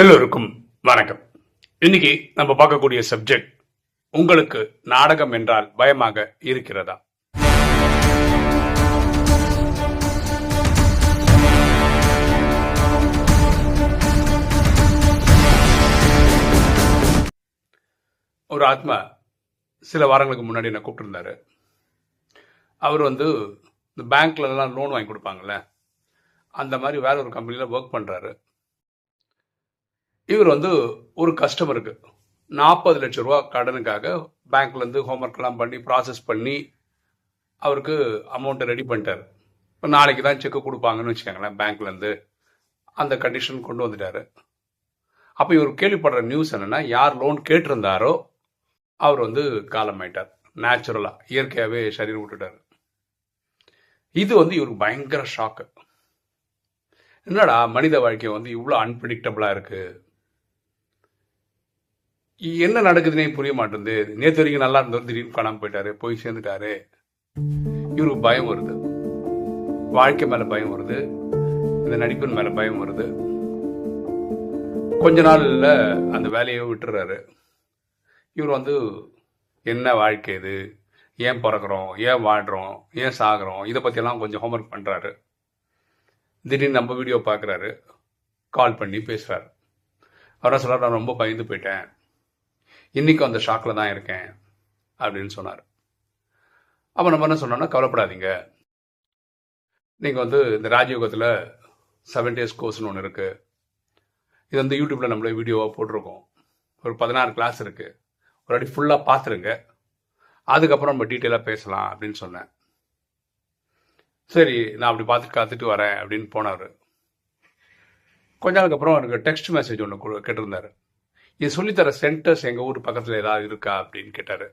எல்லோருக்கும் வணக்கம். இன்னைக்கு நம்ம பார்க்கக்கூடிய சப்ஜெக்ட் உங்களுக்கு நாடகம் என்றால் பயமாக இருக்கிறதா? ஒரு ஆத்மா சில வாரங்களுக்கு முன்னாடி என்ன கூப்பிட்டுருந்தாரு. அவர் வந்து இந்த பேங்க்லலாம் லோன் வாங்கி கொடுப்பாங்கல்ல அந்த மாதிரி வேற ஒரு கம்பெனியில் ஒர்க் பண்ணுறாரு இவர் வந்து ஒரு கஸ்டமருக்கு நாற்பது லட்ச ரூபா கடனுக்காக பேங்க்லேருந்து ஹோம்ஒர்க்லாம் பண்ணி ப்ராசஸ் பண்ணி அவருக்கு அமௌண்ட்டை ரெடி பண்ணிட்டார். இப்போ நாளைக்கு தான் செக்கு கொடுப்பாங்கன்னு வச்சுக்கோங்களேன் பேங்க்லேருந்து அந்த கண்டிஷன் கொண்டு வந்துட்டார். அப்போ இவர் கேள்விப்படுற நியூஸ் என்னென்னா யார் லோன் கேட்டிருந்தாரோ அவர் வந்து காலமாயிட்டார். நேச்சுரலாக இயற்கையாகவே சரீரம் விட்டுட்டார். இது வந்து இவருக்கு பயங்கர ஷாக்கு என்னடா மனித வாழ்க்கை வந்து இவ்வளோ அன்பிரிடிக்டபிளாக இருக்குது என்ன நடக்குதுன்னே புரிய மாட்டேங்குது. நேற்று வரைக்கும் நல்லா இருந்தவர் திடீர்னு காணாமல் போயிட்டாரு போய் சேர்ந்துட்டாரு. இவருக்கு பயம் வருது. வாழ்க்கை மேலே பயம் வருது. இந்த நடிப்பின் மேலே பயம் வருது. கொஞ்ச நாள்ல அந்த வேலையை விட்டுறாரு. இவர் வந்து என்ன வாழ்க்கை இது? ஏன் பிறக்கிறோம்? ஏன் வாழ்கிறோம் ஏன் சாகிறோம்? இதை பற்றியெல்லாம் கொஞ்சம் ஹோம்ஒர்க் பண்ணுறாரு திடீர்னு நம்ம வீடியோ பார்க்குறாரு. கால் பண்ணி பேசுகிறாரு அவரை சொல்கிறார் நான் ரொம்ப பயந்து போயிட்டேன். இன்றைக்கும் அந்த ஷாக்கில் தான் இருக்கேன் அப்படின்னு சொன்னார். அப்போ நம்ம என்ன சொன்னோம்னா கவலைப்படாதீங்க. நீங்கள் வந்து இந்த ராஜயோகத்தில் செவன் டேஸ் கோர்ஸ்னு ஒன்று இருக்குது இது வந்து யூடியூப்பில் நம்மளே வீடியோவாக போட்டிருக்கோம். ஒரு பதினாறு கிளாஸ் இருக்குது ஒரு அடி ஃபுல்லாக பார்த்துருங்க. அதுக்கப்புறம் நம்ம டீட்டெயிலாக பேசலாம் அப்படின்னு சொன்னேன். சரி நான் அப்படி பார்த்துட்டு காத்துட்டு வரேன் அப்படின்னு போனார். கொஞ்ச நாளுக்கு அப்புறம் எனக்கு டெக்ஸ்ட் மெசேஜ் ஒன்று கேட்டிருந்தாரு. இது சொல்லித்தர சென்டர்ஸ் எங்கள் ஊர் பக்கத்தில் ஏதாவது இருக்கா அப்படின்னு கேட்டார்.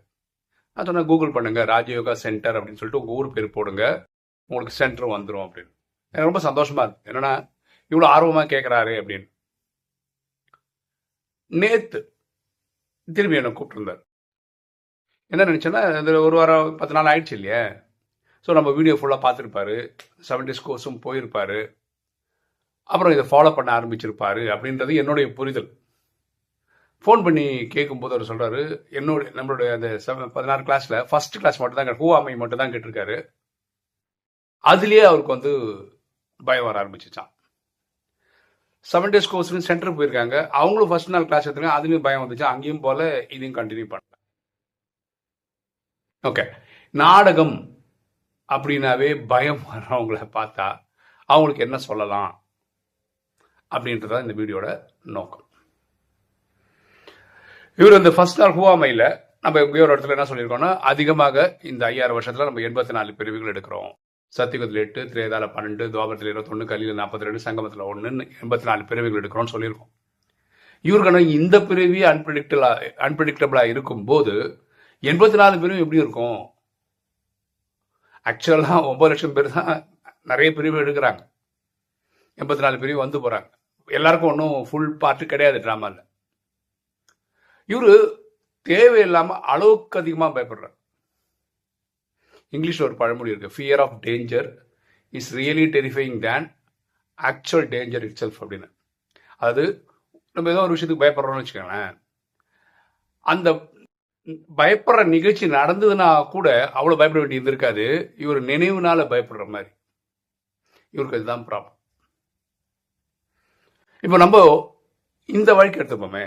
நான் சொன்னேன் கூகுள் பண்ணுங்கள் ராஜயோகா சென்டர் அப்படின்னு சொல்லிட்டு உங்கள் ஊர் பேர் போடுங்க உங்களுக்கு சென்டர் வந்துடும் அப்படின்னு. எனக்கு ரொம்ப சந்தோஷமாக இருக்குது என்னென்னா இவ்வளோ ஆர்வமாக கேட்குறாரு அப்படின்னு. நேற்று திரும்பி என்னை கூப்பிட்டுருந்தார். என்ன நினச்சேன்னா இது ஒரு வாரம் பத்து நாள் ஆயிடுச்சு இல்லையே? ஸோ நம்ம வீடியோ ஃபுல்லாக பார்த்துருப்பாரு. செவன் டேஸ் கோர்ஸும் போயிருப்பாரு. அப்புறம் இதை ஃபாலோ பண்ண ஆரம்பிச்சிருப்பாரு அப்படின்றது என்னுடைய புரிதல். ஃபோன் பண்ணி கேட்கும்போது அவர் சொல்கிறாரு என்னுடைய நம்மளுடைய அந்த செவன் பதினாறு கிளாஸில் ஃபர்ஸ்ட் கிளாஸ் மட்டும் தான் ஹூ அம்மை மட்டும் தான் கேட்டிருக்காரு. அதுலேயே அவருக்கு வந்து பயம் வர ஆரம்பிச்சிச்சான் செவன் டேஸ் கோர்ஸ்னு சென்டர் போயிருக்காங்க. அவங்களும் ஃபர்ஸ்ட் நாள் கிளாஸ் எடுத்துருக்காங்க. அதுலேயும் பயம் வந்துச்சு? அங்கேயும் போல இதையும் கண்டினியூ பண்ணல. ஓகே நாடகம் அப்படின்னாவே பயம் வர்றவங்கள பார்த்தா அவங்களுக்கு என்ன சொல்லலாம் அப்படின்றத இந்த வீடியோட நோக்கம். இவர் இந்த ஃபர்ஸ்ட் நாள் ஹுவாமையில் நம்ம எங்கேயோ ஒரு இடத்துல என்ன சொல்லியிருக்கோம்னா அதிகமாக இந்த ஐயாயிரம் வருஷத்தில் நம்ம எண்பத்தி நாலு பிரிவுகள் எடுக்கிறோம். சத்தியுகத்தில் எட்டு திரேதால பன்னெண்டு துவாபரத்தில் இருபத்தொன்று கல்லியில் நாற்பத்தி ரெண்டு சங்கமத்தில் ஒன்றுன்னு எண்பத்தி நாலு பிரிவுகள் எடுக்கிறோம்னு சொல்லியிருக்கோம். இவருக்கு இந்த பிரிவி அன்பிரிடிக்டலா அன்பிரிடிக்டபிளா இருக்கும்போது எண்பத்தி நாலு பிரிவு எப்படி இருக்கும்? ஆக்சுவலாக ஒம்பது லட்சம் பேர் தான் நிறைய பிரிவு எடுக்கிறாங்க. எண்பத்தி நாலு பிரிவு வந்து போகிறாங்க எல்லாருக்கும் ஒன்றும் ஃபுல் பார்ட்டு கிடையாது ட்ராமாவில் இவர் தேவையில்லாமல் அளவுக்கு அதிகமாக பயப்படுறார். இங்கிலீஷில் ஒரு பழமொழி இருக்கு. Fear of danger is really terrifying than actual danger itself அப்படின்னு. அதாவது நம்ம ஏதோ ஒரு விஷயத்துக்கு பயப்படுறோம்னு வச்சுக்கோங்களேன். அந்த பயப்படுற நிகழ்ச்சி நடந்ததுன்னா கூட அவ்வளோ பயப்பட வேண்டியது இருக்காது. இவர் நினைவுனால பயப்படுற மாதிரி. இவருக்கு இதுதான் ப்ராப்ளம் இப்போ நம்ம இந்த வழிக்கு எடுத்துப்போமே.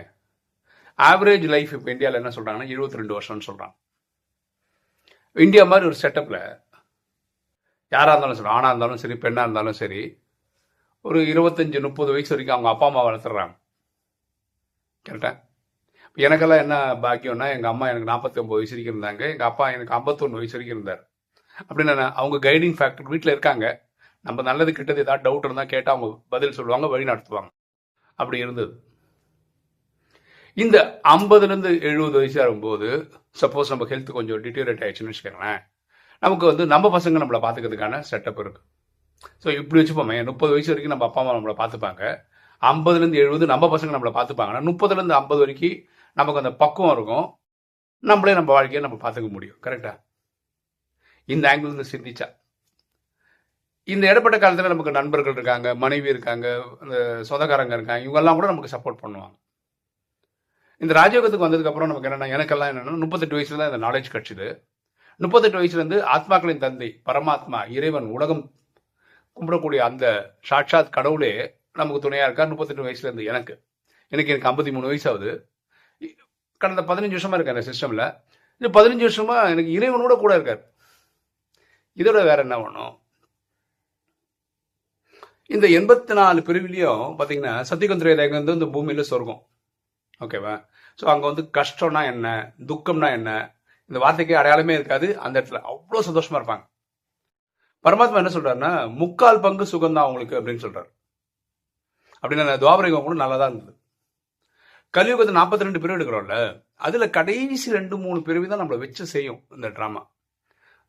ஆவரேஜ் லைஃப் இப்போ இந்தியாவில் என்ன சொல்கிறாங்கன்னா இருபத்தி ரெண்டு வருஷம்னு சொல்கிறாங்க இந்தியா மாதிரி ஒரு செட்டப்பில் யாராக இருந்தாலும் சரி ஆணாக இருந்தாலும் சரி பெண்ணாக இருந்தாலும் சரி ஒரு இருபத்தஞ்சி முப்பது வயசு வரைக்கும் அவங்க அப்பா அம்மா வளர்த்துறாங்க. கரெக்டாக எனக்கெல்லாம் என்ன பாக்கியம்னா எங்கள் அம்மா எனக்கு நாற்பத்தி ஒம்பது வயசு வரைக்கும் இருந்தாங்க எங்கள் அப்பா எனக்கு ஐம்பத்தொன்று வயசு வரைக்கும் இருந்தார். அப்படின்னா அவங்க கைடிங் ஃபேக்டர் வீட்டில் இருக்காங்க. நம்ம நல்லது கிட்டது ஏதாவது டவுட் இருந்தால் கேட்டால் அவங்க பதில் சொல்லுவாங்க வழி நடத்துவாங்க. அப்படி இருந்தது. இந்த ஐம்பதுலேருந்து எழுபது வயசு ஆகும்போது சப்போஸ் நம்ம ஹெல்த் கொஞ்சம் டிட்டீரியேட் ஆயிடுச்சுன்னு வச்சுக்கோங்களேன் நமக்கு வந்து நம்ம பசங்க நம்மளை பார்த்துக்கிறதுக்கான செட்டப் இருக்குது ஸோ இப்படி வச்சுப்போமே முப்பது வயசு வரைக்கும் நம்ம அப்பா அம்மா நம்மளை பார்த்துப்பாங்க. ஐம்பதுலேருந்து எழுபது நம்ம பசங்க நம்மளை பார்த்துப்பாங்கன்னா முப்பதுலேருந்து ஐம்பது வரைக்கும் நமக்கு அந்த பக்குவம் இருக்கும். நம்மளே நம்ம வாழ்க்கையை நம்ம பார்த்துக்க முடியும். கரெக்டா இந்த ஆங்கிள் இருந்து சிந்திச்சா. இந்த இடைப்பட்ட காலத்தில் நமக்கு நண்பர்கள் இருக்காங்க மனைவி இருக்காங்க இந்த சொந்தக்காரங்க இருக்காங்க இவங்கெல்லாம் கூட நமக்கு சப்போர்ட் பண்ணுவாங்க. இந்த ராஜயோகத்துக்கு வந்ததுக்கப்புறம் நமக்கு என்னென்னா எனக்கெல்லாம் என்னென்னா முப்பத்தெட்டு வயசுல தான் இந்த நாலேஜ் கிடச்சிது. முப்பத்தெட்டு வயசுலேருந்து ஆத்மாக்களின் தந்தை பரமாத்மா இறைவன் உலகம் கும்பிடக்கூடிய அந்த சாட்சாத் கடவுளே நமக்கு துணையாக இருக்கார் முப்பத்தெட்டு வயசுலேருந்து எனக்கு. எனக்கு எனக்கு ஐம்பத்தி மூணு வயசு ஆகுது கடந்த பதினஞ்சு வருஷமாக இருக்கேன் அந்த சிஸ்டமில் இந்த பதினஞ்சு வருஷமாக எனக்கு இறைவனோட கூட இருக்கார். இதோட வேற என்ன பண்ணும்? இந்த எண்பத்தி நாலு பிரிவிலையும் பார்த்தீங்கன்னா சத்தியகுந்திரேதங்க வந்து இந்த பூமியில் சொர்க்கம். ஓகேவா ஸோ அங்கே வந்து கஷ்டம்னா என்ன? துக்கம்னா என்ன? இந்த வார்த்தைக்கு அடையாளமே இருக்காது. அந்த இடத்துல அவ்வளோ சந்தோஷமா இருப்பாங்க. பரமாத்மா என்ன சொல்றாருன்னா முக்கால் பங்கு சுகம் தான் அவங்களுக்கு அப்படின்னு சொல்றாரு. அப்படின்னா துவாபரிகம் கூட நல்லா தான் இருந்தது. கலியுகத்தை நாற்பத்தி ரெண்டு பிரிவு எடுக்கிறோம்ல அதுல கடைசி ரெண்டு மூணு பிரிவு தான் நம்மளை வச்சு செய்யும் இந்த ட்ராமா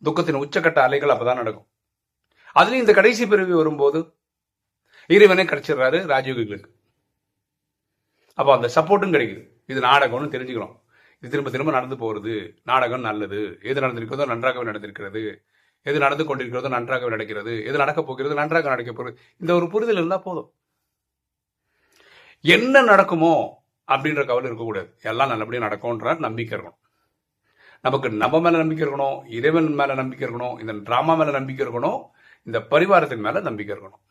துக்கத்தின் உச்சக்கட்ட அலைகள் அப்பதான் நடக்கும். அதுலயும் இந்த கடைசி பிரிவு வரும்போது இறைவனே கிடைச்சிடுறாரு ராஜயோகிகளுக்கு. அப்போ அந்த சப்போர்ட்டும் கிடைக்குது. இது நாடகம்னு தெரிஞ்சுக்கிறோம். இது திரும்ப திரும்ப நடந்து போகிறது நாடகம் நல்லது. எது நடந்திருக்கிறதோ நன்றாகவே நடந்திருக்கிறது. எது நடந்து கொண்டிருக்கிறதோ நன்றாகவே நடக்கிறது. எது நடக்கப் போகிறது நன்றாக நடக்க போகிறது. இந்த ஒரு புரிதல் இருந்தால் போதும். என்ன நடக்குமோ அப்படின்ற கவலை இருக்கக்கூடாது. எல்லாம் நல்லபடியாக நடக்கும்ன்ற நம்பிக்கை இருக்கணும். நமக்கு நம்ம மேலே நம்பிக்கை இருக்கணும் இறைவன் மேலே நம்பிக்கை இருக்கணும் இந்த ட்ராமா மேலே நம்பிக்கை இருக்கணும் இந்த பரிவாரத்தின் மேலே நம்பிக்கை இருக்கணும்.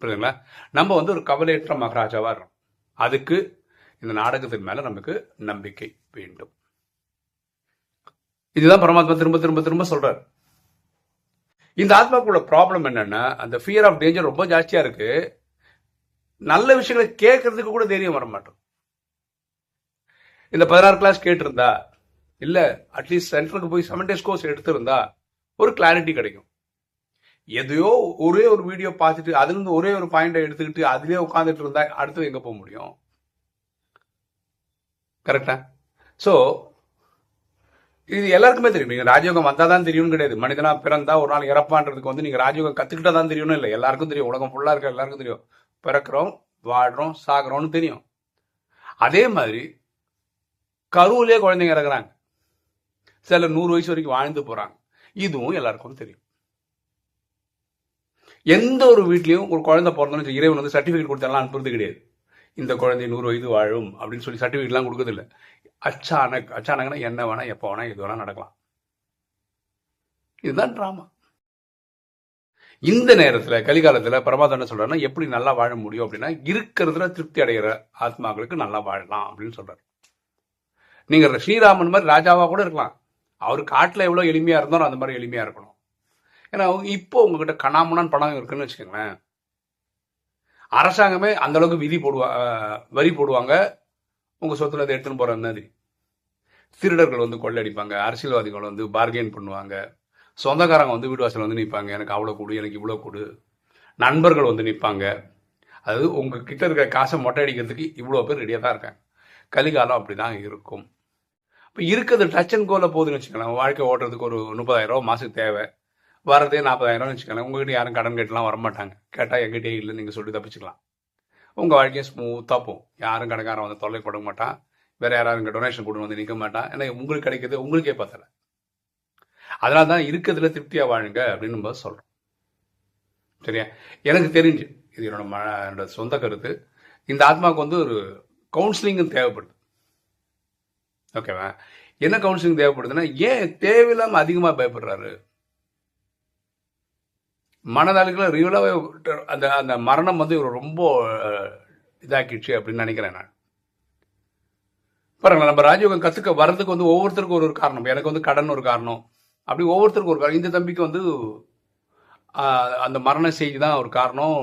புரியுதுங்களா? நம்ம வந்து ஒரு கவலையற்ற மகாராஜாவாக இருக்கணும். அதுக்கு இந்த நாடகத்தின் மேலே நமக்கு நம்பிக்கை வேண்டும். இதுதான் பரமாத்மா திரும்ப திரும்ப திரும்ப சொல்றாரு. இந்த ஆத்மாக்குள்ள ப்ராப்ளம் என்னன்னா அந்த ஃபியர் ஆஃப் டேஞ்சர் ரொம்ப ஜாஸ்தியா இருக்கு. நல்ல விஷயங்களை கேட்கறதுக்கு கூட தைரியம் வர மாட்டோம். இந்த பதினாறு கிளாஸ் கேட்டிருந்தா இல்ல அட்லீஸ்ட் சென்டருக்கு போய் செவன் டேஸ் கோர்ஸ் எடுத்திருந்தா ஒரு கிளாரிட்டி கிடைக்கும். எதையோ ஒரே ஒரு வீடியோ பார்த்துட்டு அதுலேருந்து ஒரே ஒரு பாயிண்டை எடுத்துக்கிட்டு அதுலேயே உட்காந்துட்டு இருந்தா அடுத்து எங்க போக முடியும்? கரெக்டா ஸோ இது எல்லாருக்குமே தெரியும். நீங்கள் ராஜயோகம் வந்தால் தான் தெரியும்னு கிடையாது. மனிதனாக பிறந்தா ஒரு நாள் இறப்பான்றதுக்கு வந்து நீங்கள் ராஜயோகம் கற்றுக்கிட்டா தான் தெரியும்னு இல்லை. எல்லாருக்கும் தெரியும். உலகம் ஃபுல்லாக இருக்க எல்லாருக்கும் தெரியும். பிறக்கிறோம் வாழ்கிறோம் சாகிறோம்னு தெரியும். அதே மாதிரி கருவிலே குழந்தைங்க இறக்குறாங்க. சில நூறு வயசு வரைக்கும் வாழ்ந்து போகிறாங்க இதுவும் எல்லாருக்கும் தெரியும். எந்த ஒரு வீட்லேயும் ஒரு குழந்தை பிறந்தோன்னு இறைவன் வந்து சர்டிஃபிகேட் கொடுத்தெல்லாம் அனுப்புறது கிடையாது. இந்த குழந்தை நூறு வயது வாழும் அப்படின்னு சொல்லி சர்டிஃபிகேட்லாம் கொடுக்கறதில்ல. அச்சானக் அச்சானக்னா என்ன வேணால் எப்போ வேணால் எது வேணால் நடக்கலாம். இதுதான் ட்ராமா இந்த நேரத்தில் கலிகாலத்தில் பரமாத்மா என்ன சொல்றாருன்னா எப்படி நல்லா வாழ முடியும் அப்படின்னா இருக்கிறதுல திருப்தி அடைகிற ஆத்மாக்களுக்கு நல்லா வாழலாம் அப்படின்னு சொல்கிறார் நீங்கள் ஸ்ரீராமன் மாதிரி ராஜாவாக கூட இருக்கலாம். அவர் காட்டில் எவ்வளோ எளிமையாக இருந்தாலும் அந்த மாதிரி எளிமையாக இருக்கணும். ஏன்னா இப்போ உங்ககிட்ட கணாமனான் பணம் இருக்குன்னு வச்சுக்கோங்களேன். அரசாங்கமே அந்த அளவுக்கு விதி போடுவா வரி போடுவாங்க. உங்க சொத்துல அதை எடுத்துன்னு போற மாதிரி திருடர்கள் வந்து கொள்ளடிப்பாங்க அரசியல்வாதிகள் வந்து பார்கெயின் பண்ணுவாங்க. சொந்தக்காரங்க வந்து வீடு வாசல் வந்து நிற்பாங்க எனக்கு அவ்வளோ கொடு எனக்கு இவ்வளோ கொடு. நண்பர்கள் வந்து நிற்பாங்க அதாவது உங்கள் கிட்ட இருக்கிற காசை மொட்டை அடிக்கிறதுக்கு இவ்வளோ பேர் ரெடியாக தான் இருக்காங்க. கலிகாலம் அப்படி தான் இருக்கும். இப்போ இருக்கிறது டச் அண்ட் கோவில் போகுதுன்னு வச்சுக்கலாம் வாழ்க்கை ஓட்டுறதுக்கு ஒரு முப்பதாயிரம் ரூபா மாதத்துக்கு தேவை. வரதே நாற்பதாயிரம்னு வச்சுக்கலாம் உங்ககிட்ட யாரும் கடன் கேட்டுலாம் வரமாட்டாங்க. கேட்டால் எங்கிட்டே இல்லை நீங்கள் சொல்லி தப்பிச்சுக்கலாம். உங்கள் வாழ்க்கையை ஸ்மூத்தாக போகும். யாரும் கடைக்காரன் வந்து தொல்லை கொடுக்க மாட்டான். வேற யாராவது இங்கே டொனேஷன் கொண்டு வந்து நிற்க மாட்டான். ஏன்னா உங்களுக்கு கிடைக்கிறது உங்களுக்கே பார்த்தல அதனால தான் இருக்கிறதுல திருப்தியாக வாழுங்க அப்படின்னு நம்ம சொல்கிறோம் சரியா? எனக்கு தெரிஞ்சு இது என்னோட ம என்னோட சொந்த கருத்து. இந்த ஆத்மாவுக்கு வந்து ஒரு கவுன்சிலிங்கும் தேவைப்படுது. ஓகேவா என்ன கவுன்சிலிங் தேவைப்படுதுன்னா ஏன் தேவையில்லாமல் அதிகமாக பயப்படுறாரு? மனதாளுக்குள்ள ரியலாகவே அந்த அந்த மரணம் வந்து இவர் ரொம்ப இதாக்கிடுச்சு அப்படின்னு நினைக்கிறேன் நான். பாருங்களேன் நம்ம ராஜயோகம் கற்றுக்க வர்றதுக்கு வந்து ஒவ்வொருத்தருக்கும் ஒரு ஒரு காரணம். எனக்கு வந்து கடன் ஒரு காரணம். அப்படி ஒவ்வொருத்தருக்கும் ஒரு காரணம். இந்த தம்பிக்கு வந்து அந்த மரண செய்தி தான் ஒரு காரணம்.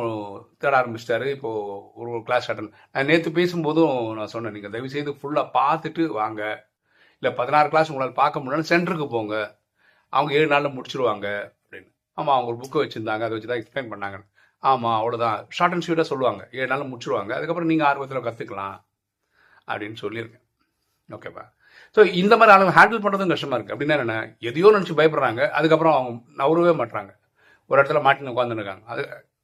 தேட ஆரம்பிச்சிட்டாரு. இப்போது ஒரு ஒரு கிளாஸ் அட்டன் நான் நேற்று பேசும்போதும் நான் சொன்னேன் நீங்கள் தயவு செய்து ஃபுல்லாக பார்த்துட்டு வாங்க. இல்லை பதினாறு கிளாஸ் உங்களால் பார்க்க முடியலன்னு சென்டருக்கு போங்க. அவங்க ஏழு நாளில் முடிச்சிருவாங்க. ஆமாம் அவங்க ஒரு புக்கை வச்சுருந்தாங்க அதை வச்சு தான் எக்ஸ்பிளைன் பண்ணாங்க ஆமாம் அவ்வளோதான் ஷார்ட் அண்ட் ஸ்வீட்டாக சொல்லுவாங்க. ஏழு நாளில் முடிச்சிருவாங்க. அதுக்கப்புறம் நீங்கள் ஆர்வத்தில் கற்றுக்கலாம் அப்படின்னு சொல்லியிருக்கேன். ஓகேப்பா ஸோ இந்த மாதிரி ஆளுங்க ஹேண்டில் பண்ணுறதும் கஷ்டமாக இருக்குது அப்படின்னா என்ன எதையோ நினச்சி பயப்படுறாங்க. அதுக்கப்புறம் அவங்க நவரவே மாட்டுறாங்க ஒரு இடத்துல மாட்டின்னு உட்காந்துருக்காங்க அது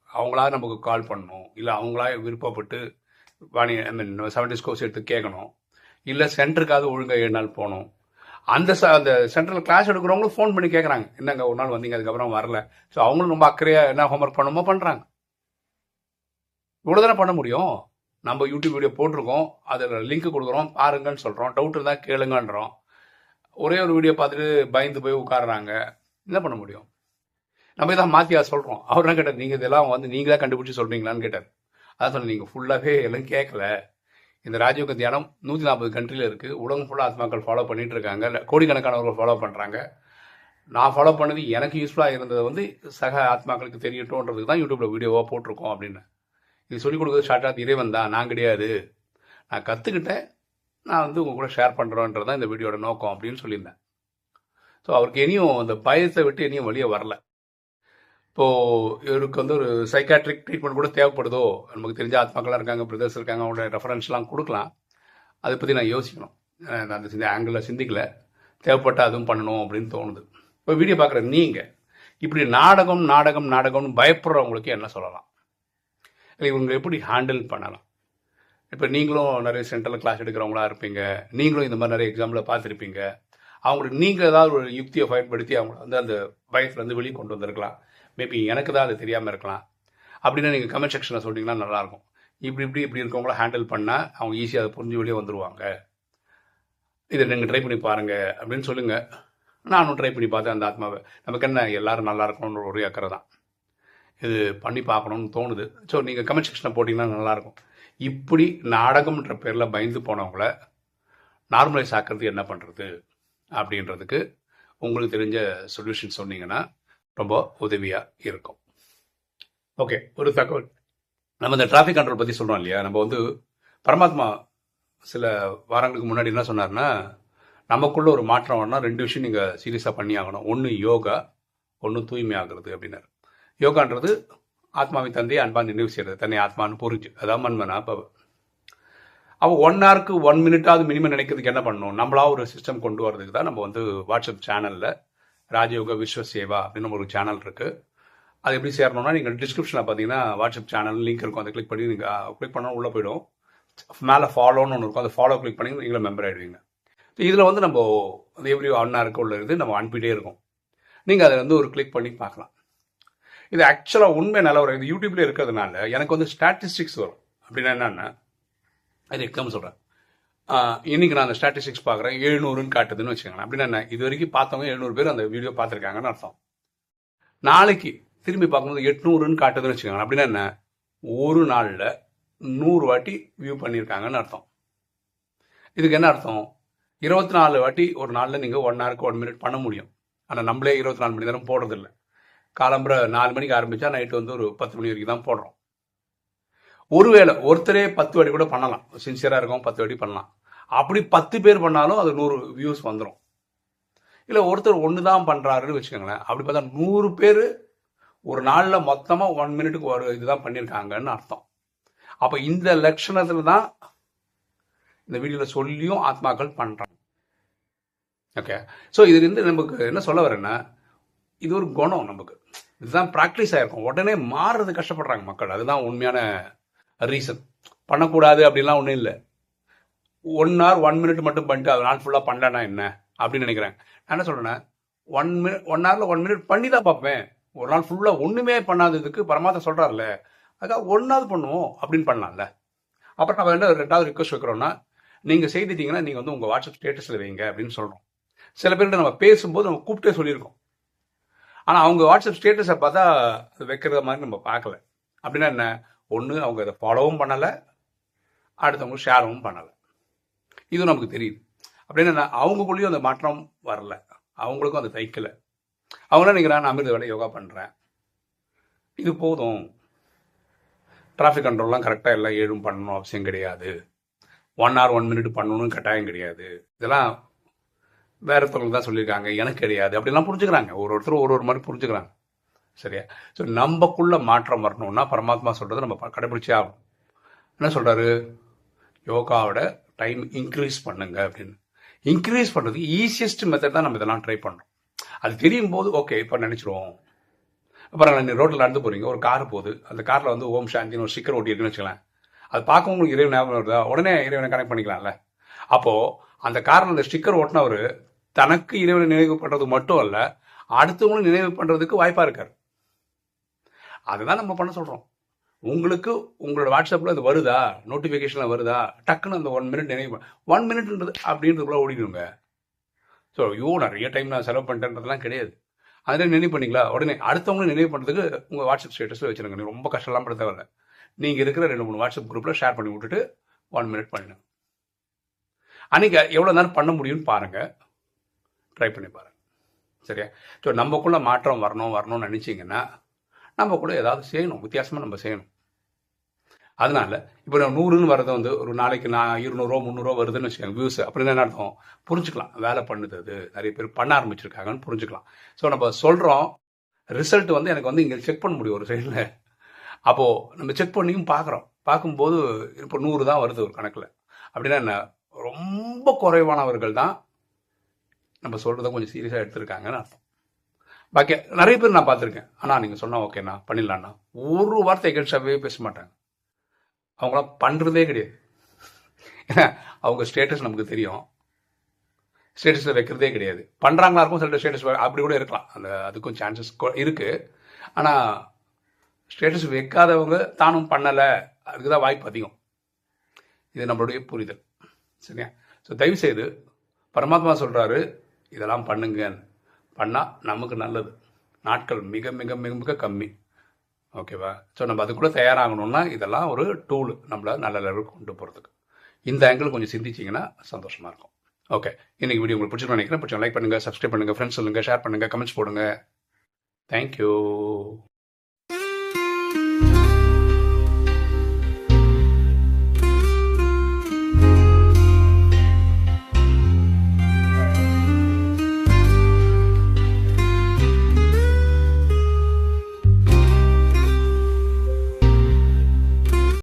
அவங்களா நமக்கு கால் பண்ணணும். இல்லை அவங்களா விருப்பப்பட்டு Vani I mean seventy course எடுத்து கேட்கணும். இல்லை சென்டருக்காவது ஒழுங்காக ஏழு நாள் போகணும். அந்த ச- அந்த சென்ட்ரல் கிளாஸ் எடுக்கிறவங்களும் ஃபோன் பண்ணி கேட்குறாங்க என்னங்க ஒரு நாள் வந்தீங்க அதுக்கப்புறம் வரல. ஸோ அவங்களும் ரொம்ப அக்கறையாக என்ன ஹோம்ஒர்க் பண்ணுமோ பண்ணுறாங்க இவ்வளோ தானே பண்ண முடியும்? நம்ம யூடியூப் வீடியோ போட்டிருக்கோம். அதில் லிங்க் கொடுக்குறோம். பாருங்கன்னு சொல்கிறோம் டவுட் இருந்தால் கேளுங்கன்றோம். ஒரே ஒரு வீடியோ பார்த்துட்டு பயந்து போய் உட்காடுறாங்க என்ன பண்ண முடியும்? நம்ம இதான் மாத்தியா சொல்கிறோம் அவர் தான் கேட்டார் நீங்கள் இதெல்லாம் வந்து நீங்கள் தான் கண்டுபிடிச்சி சொல்கிறீங்களான்னு கேட்டார். அதான் சொன்னேன் நீங்கள் ஃபுல்லாகவே எல்லாம் கேட்கல இந்த ராஜயோக தியானம் நூற்றி நாற்பது கண்ட்ரியில் இருக்குது உலகம் ஃபுல்லாக ஆத்மாக்கள் ஃபாலோ பண்ணிகிட்டு இருக்காங்க இல்ல கோடிக்கணக்கானவர்கள் ஃபாலோ பண்ணுறாங்க நான் ஃபாலோ பண்ணது எனக்கு யூஸ்ஃபுல்லாக இருந்தது வந்து சக ஆத்மாக்களுக்கு தெரியட்டும்ன்றதுக்கு தான் யூடியூப்பில் வீடியோவாக போட்டிருக்கோம் அப்படின்னு. இது சொல்லிக் கொடுக்குறது ஷார்ட்டாக இறைவன் தான் நான் கிடையாது. நான் கற்றுக்கிட்டேன் நான் வந்து உங்கள் கூட ஷேர் பண்ணுறோன்றது தான் இந்த வீடியோட நோக்கம் அப்படின்னு சொல்லியிருந்தேன். ஸோ அவருக்கு இனியும் அந்த பயத்தை விட்டு இனியும் வெளியே வரல. இப்போது இவருக்கு வந்து ஒரு சைக்காட்ரிக் ட்ரீட்மெண்ட் கூட தேவைப்படுதோ? நமக்கு தெரிஞ்ச ஆத்மாக்களாக இருக்காங்க பிரதர்ஸ் இருக்காங்க அவங்களோட ரெஃபரன்ஸ்லாம் கொடுக்கலாம். அதை பற்றி நான் யோசிக்கணும். நான் அந்த சிந்தி ஆங்கிளில் சிந்திக்கல. தேவைப்பட்டால் அதுவும் பண்ணணும் அப்படின்னு தோணுது. இப்போ வீடியோ பார்க்குற நீங்கள் இப்படி நாடகம் நாடகம் நாடகம்னு பயப்படுறவங்களுக்கு என்ன சொல்லலாம்? இல்லை இவங்க எப்படி ஹேண்டில் பண்ணலாம்? இப்போ நீங்களும் நிறைய சென்ட்ரல் கிளாஸ் எடுக்கிறவங்களா இருப்பீங்க. நீங்களும் இந்த மாதிரி நிறைய எக்ஸாம்பிளை பார்த்துருப்பீங்க. அவங்களுக்கு நீங்கள் ஏதாவது ஒரு யுக்தியை பயன்படுத்தி அவங்கள வந்து அந்த பயத்துலேருந்து வெளியே கொண்டு வந்திருக்கலாம். மேபி எனக்கு தான் அது தெரியாமல் இருக்கலாம். அப்படின்னு நீங்கள் கமெண்ட் செக்ஷனில் சொன்னீங்கன்னா நல்லாயிருக்கும். இப்படி இப்படி இப்படி இருக்கவங்கள ஹேண்டில் பண்ணால் அவங்க ஈஸியாக அதை புரிஞ்சு வெளியே வந்துடுவாங்க இதை நீங்கள் ட்ரை பண்ணி பாருங்கள் அப்படின்னு சொல்லுங்கள் நானும் ட்ரை பண்ணி பார்த்தேன் அந்த ஆத்மாவை. நமக்கு என்ன எல்லாரும் நல்லா இருக்கணும்னு ஒரே அக்கறை தான். இது பண்ணி பார்க்கணும்னு தோணுது. ஸோ நீங்கள் கமெண்ட் செக்ஷனில் போட்டிங்கன்னா நல்லாயிருக்கும். இப்படி நாடகம்ன்ற பேரில் பயந்து போனவங்கள நார்மலைஸ் ஆக்கிறது என்ன பண்ணுறது அப்படின்றதுக்கு உங்களுக்கு தெரிஞ்ச சொல்யூஷன் சொன்னீங்கன்னா ரொம்ப உதவியாக இருக்கும். ஓகே ஒரு தகவல். நம்ம இந்த டிராஃபிக் கண்ட்ரோல் பற்றி சொல்கிறோம் இல்லையா? நம்ம வந்து பரமாத்மா சில வாரங்களுக்கு முன்னாடி என்ன சொன்னார்னா நமக்குள்ள ஒரு மாற்றம் வரணும்னா ரெண்டு விஷயம் நீங்கள் சீரியஸாக பண்ணி ஆகணும். ஒன்று யோகா ஒன்று தூய்மை ஆகிறது அப்படின்னாரு. யோகான்றது ஆத்மாவை தந்தையை அன்பாக நினைவு செய்கிறது தன்னை ஆத்மான்னு புரிஞ்சு அதான் மண்மனா அப்போ ஒன் ஹவருக்கு ஒன் மினிட்டாவது மினிமம் நினைக்கிறதுக்கு என்ன பண்ணணும்? நம்மளா ஒரு சிஸ்டம் கொண்டு வரதுக்கு தான் நம்ம வந்து வாட்ஸ்அப் சேனலில் ராஜயோக விஸ்வ சேவா அப்படின்னு ஒரு சேனல் இருக்குது அது எப்படி சேரணும்னா நீங்கள் டிஸ்கிரிப்ஷனில் பார்த்தீங்கன்னா வாட்ஸ்அப் சேனல் லிங்க் இருக்கும். அதை கிளிக் பண்ணி நீங்கள் கிளிக் பண்ணால் உள்ளே போயிடும். மேலே ஃபாலோன்னு ஒன்று இருக்கும். அதை ஃபாலோ கிளிக் பண்ணி நீங்களும் மெம்பர் ஆகிடுவீங்க இதில் வந்து நம்ம அந்த எவ்ரி ஒன் ஹவருக்கு உள்ள இது நம்ம அனுப்பிட்டே இருக்கோம். நீங்கள் அதை வந்து ஒரு கிளிக் பண்ணி பார்க்கலாம். இது ஆக்சுவலாக உண்மை நிலவரம். இது யூடியூப்ல இருக்கிறதுனால எனக்கு வந்து ஸ்டாட்டிஸ்டிக்ஸ் வரும். அப்படின்னா என்னென்னா அது எக்ஸாம் சொல்கிறேன் இன்னைக்கு நான் அந்த ஸ்டாட்டிஸ்டிக்ஸ் பார்க்குறேன். எழுநூறுன்னு காட்டுதுன்னு வச்சுக்கோங்களேன். அப்படின்னா என்ன? இது வரைக்கும் பார்த்தவங்க எழுநூறு பேர் அந்த வீடியோ பார்த்துருக்காங்கன்னு அர்த்தம். நாளைக்கு திரும்பி பார்க்கும்போது எட்நூறுன்னு காட்டுதுன்னு வச்சுக்கோங்களேன். அப்படின்னா என்ன? ஒரு நாளில் நூறு வாட்டி வியூ பண்ணியிருக்காங்கன்னு அர்த்தம். இதுக்கு என்ன அர்த்தம்? இருபத்தி நாலு வாட்டி ஒரு நாளில் நீங்கள் ஒன் ஹவருக்கு ஒன் மினிட் பண்ண முடியும். ஆனால் நம்மளே இருபத்தி நாலு மணி நேரம் போடுறதில்ல. காலம்புற நாலு மணிக்கு ஆரம்பித்தா நைட்டு வந்து ஒரு பத்து மணி வரைக்கும் தான் போடுறோம். ஒருவேளை ஒருத்தரே பத்து வாட்டி கூட பண்ணலாம். சின்சியராக இருக்கும் பத்து வாட்டி பண்ணலாம். அப்படி பத்து பேர் பண்ணாலும் அது நூறு வியூஸ் வந்துடும் இல்லை ஒருத்தர் ஒன்று தான் பண்ணுறாருன்னு வச்சுக்கோங்களேன். அப்படி பார்த்தா நூறு பேர் ஒரு நாளில் மொத்தமாக ஒன் மினிட்டுக்கு ஒரு இதுதான் பண்ணியிருக்காங்கன்னு அர்த்தம். அப்போ இந்த லட்சணத்தில் தான் இந்த வீடியோவில் சொல்லியும் ஆத்மாக்கள் பண்ணுறாங்க ஓகே ஸோ இதுலேருந்து நமக்கு என்ன சொல்ல வரேன்னா இது ஒரு குணம் நமக்கு. இதுதான் ப்ராக்டிஸ் ஆகிருக்கும் உடனே மாறுறது கஷ்டப்படுறாங்க மக்கள். அதுதான் உண்மையான ரீசன் பண்ணக்கூடாது அப்படிலாம் ஒன்றும் இல்லை. ஒன் ஹவர் ஒன் மினிட் மட்டும் பண்ணிட்டு அது நான் ஃபுல்லாக பண்ணலன்னா என்ன? அப்படின்னு நினைக்கிறேன். நான் என்ன சொல்கிறேன்னா ஒன் மினிட் ஒன் ஹவரில் ஒன் மினிட் பண்ணி தான் பார்ப்பேன். ஒரு நாள் ஃபுல்லாக ஒன்றுமே பண்ணாததுக்கு பரமாத்மா சொல்கிறார்ல அதுக்காக ஒன்றாவது பண்ணுவோம் அப்படின்னு பண்ணலாம்ல. அப்புறம் நம்ம என்ன ரெண்டாவது ரிக்வஸ்ட் வைக்கிறோம்னா நீங்கள் செய்துட்டீங்கன்னா நீங்கள் வந்து உங்கள் வாட்ஸ்அப் ஸ்டேட்டஸில் வைங்க அப்படின்னு சொல்கிறோம் சில பேர்கிட்ட நம்ம பேசும்போது நம்ம கூப்பிட்டே சொல்லியிருக்கோம். ஆனால் அவங்க வாட்ஸ்அப் ஸ்டேட்டஸை பார்த்தா அது வைக்கிறத மாதிரி நம்ம பார்க்கல. அப்படின்னா என்ன? ஒன்று அவங்க அதை ஃபாலோவும் பண்ணலை அடுத்தவங்க ஷேரும் பண்ணலை. இது நமக்கு தெரியுது. அப்படின்னு அவங்களுக்குள்ளேயும் அந்த மாற்றம் வரல. அவங்களுக்கும் அது தைக்கலை அவங்க நினைக்கிறாங்க? நான் அமிர்த வேலை யோகா பண்ணுறேன் இது போதும். டிராஃபிக் கண்ட்ரோல்லாம் கரெக்டாக எல்லாம் ஏழும் பண்ணணும் அவசியம் கிடையாது. ஒன் ஹவர் ஒன் மினிட் பண்ணணும்னு கட்டாயம் கிடையாது. இதெல்லாம் வேறு ஒருத்தவங்களுக்கு தான் சொல்லியிருக்காங்க. எனக்கு கிடையாது. அப்படிலாம் புரிஞ்சுக்கிறாங்க. ஒரு ஒருத்தர் ஒரு ஒரு மாதிரி புரிஞ்சுக்கிறாங்க. சரியா? ஸோ நம்மக்குள்ள மாற்றம் வரணும்னா பரமாத்மா சொல்றது நம்ம ப- கடைபிடிச்சே ஆகணும். என்ன சொல்றாரு? யோகாவோட டைம் இன்க்ரீஸ் பண்ணுங்க அப்படின்னு. இன்க்ரீஸ் பண்ணுறதுக்கு ஈஸியஸ்ட் மெத்தட் தான் நம்ம இதெல்லாம் ட்ரை பண்ணுறோம் அது தெரியும் போது ஓகே இப்போ நினைச்சிருவோம். அப்புறம் நீ ரோட்டில் நடந்து போறீங்க ஒரு கார் போகுது. அந்த காரில் வந்து ஓம் சாந்தின்னு ஒரு ஸ்டிக்கர் ஓட்டி இருக்குன்னு வச்சுக்கலாம் அது பார்க்கவும் உங்களுக்கு இறைவன் ஞாபகம் வருதா? உடனே இறைவனை கனெக்ட் பண்ணிக்கலாம்ல. அப்போ அந்த காரில் அந்த ஸ்டிக்கர் ஓட்டினவர் தனக்கு இறைவனை நினைவு பண்ணுறது மட்டும் அல்ல அடுத்தவங்களும் நினைவு பண்ணுறதுக்கு வாய்ப்பாக இருக்கார். அதுதான் நம்ம பண்ண சொல்கிறோம் உங்களுக்கு உங்களோட வாட்ஸ்அப்பில் அது வருதா? நோட்டிஃபிகேஷனில் வருதா? டக்குன்னு அந்த ஒன் மினிட் நினைவு ஒன் மினிட்ன்றது அப்படின்றதுக்குள்ள ஓடிடுங்க. ஸோ ஐயோ நிறைய டைம் நான் செலவு பண்ணிட்டேன்றதுலாம் கிடையாது. அதில் நினைவு பண்ணிங்களா? உடனே அடுத்தவங்களும் நினைவு பண்ணுறதுக்கு உங்கள் வாட்ஸ்அப் ஸ்டேட்டஸில் வச்சுருங்க. நீங்கள் ரொம்ப கஷ்டம்லாம் பட தேவையில்ல. நீங்கள் இருக்கிற ரெண்டு மூணு வாட்ஸ்அப் குரூப்பில் ஷேர் பண்ணி விட்டுட்டு ஒன் மினிட் பண்ணிடுங்க அன்றைக்கி எவ்வளோ நேரம் பண்ண முடியும்னு பாருங்கள் ட்ரை பண்ணி பாருங்கள் சரியா? ஸோ நம்மக்குள்ளே மாற்றம் வரணும் வரணும்னு நினச்சிங்கன்னா நம்ம கூட ஏதாவது செய்யணும். வித்தியாசமாக நம்ம செய்யணும். அதனால இப்போ நான் நூறுன்னு வரது வந்து ஒரு நாளைக்கு நான் இருநூறுவா முந்நூறுவா வருதுன்னு வச்சுக்கோங்க வியூஸ் அப்படின்னு என்ன அர்த்தம்? புரிஞ்சுக்கலாம். வேலை பண்ணுது அது நிறைய பேர் பண்ண ஆரம்பிச்சிருக்காங்கன்னு புரிஞ்சுக்கலாம். ஸோ நம்ம சொல்கிறோம் ரிசல்ட் வந்து எனக்கு வந்து இங்கே செக் பண்ண முடியும் ஒரு சைடில் அப்போது நம்ம செக் பண்ணியும் பார்க்குறோம். பார்க்கும்போது இப்போ நூறு தான் வருது ஒரு கணக்கில். அப்படின்னா என்ன? ரொம்ப குறைவானவர்கள் தான் நம்ம சொல்கிறத கொஞ்சம் சீரியஸாக எடுத்திருக்காங்கன்னு அர்த்தம். பாக்கி நிறைய பேர் நான் பார்த்துருக்கேன். ஆனால் நீங்கள் சொன்னால் ஓகேண்ணா பண்ணிடலாண்ணா ஒரு வார்த்தை எகென்ஸ்டாகவே பேச மாட்டாங்க. அவங்களாம் பண்ணுறதே கிடையாது. அவங்க ஸ்டேட்டஸ் நமக்கு தெரியும். ஸ்டேட்டஸில் வைக்கிறதே கிடையாது. பண்ணுறாங்களா இருக்கும் சில ஸ்டேட்டஸ் அப்படி கூட இருக்கலாம். அந்த அதுக்கும் சான்சஸ் இருக்குது ஆனால் ஸ்டேட்டஸ் வைக்காதவங்க தானும் பண்ணலை. அதுக்கு தான் வாய்ப்பு அதிகம். இது நம்மளுடைய புரிதல். சரியா? ஸோ தயவுசெய்து பரமாத்மா சொல்கிறாரு இதெல்லாம் பண்ணுங்கன்னு. பண்ணால் நமக்கு நல்லது. நாட்கள் மிக மிக மிக மிக கம்மி. ஓகேவா? ஸோ நம்ம அதுக்குள்ளே தயாராகணும்னா இதெல்லாம் ஒரு டூல் நம்மளை நல்ல லெவலுக்கு கொண்டு போகிறதுக்கு இந்த ஆங்கிள் கொஞ்சம் சிந்திச்சிங்கன்னா சந்தோஷமாக இருக்கும். ஓகே இன்றைக்கி வீடியோ உங்களுக்கு பிடிச்சிருக்கோம் நினைக்கிறேன். பிடிச்சா லைக் பண்ணுங்கள் சப்ஸ்கிரைப் பண்ணுங்கள் ஃப்ரெண்ட்ஸ் சொல்லுங்கள் ஷேர் பண்ணுங்கள் கமெண்ட்ஸ் போடுங்க. தேங்க்யூ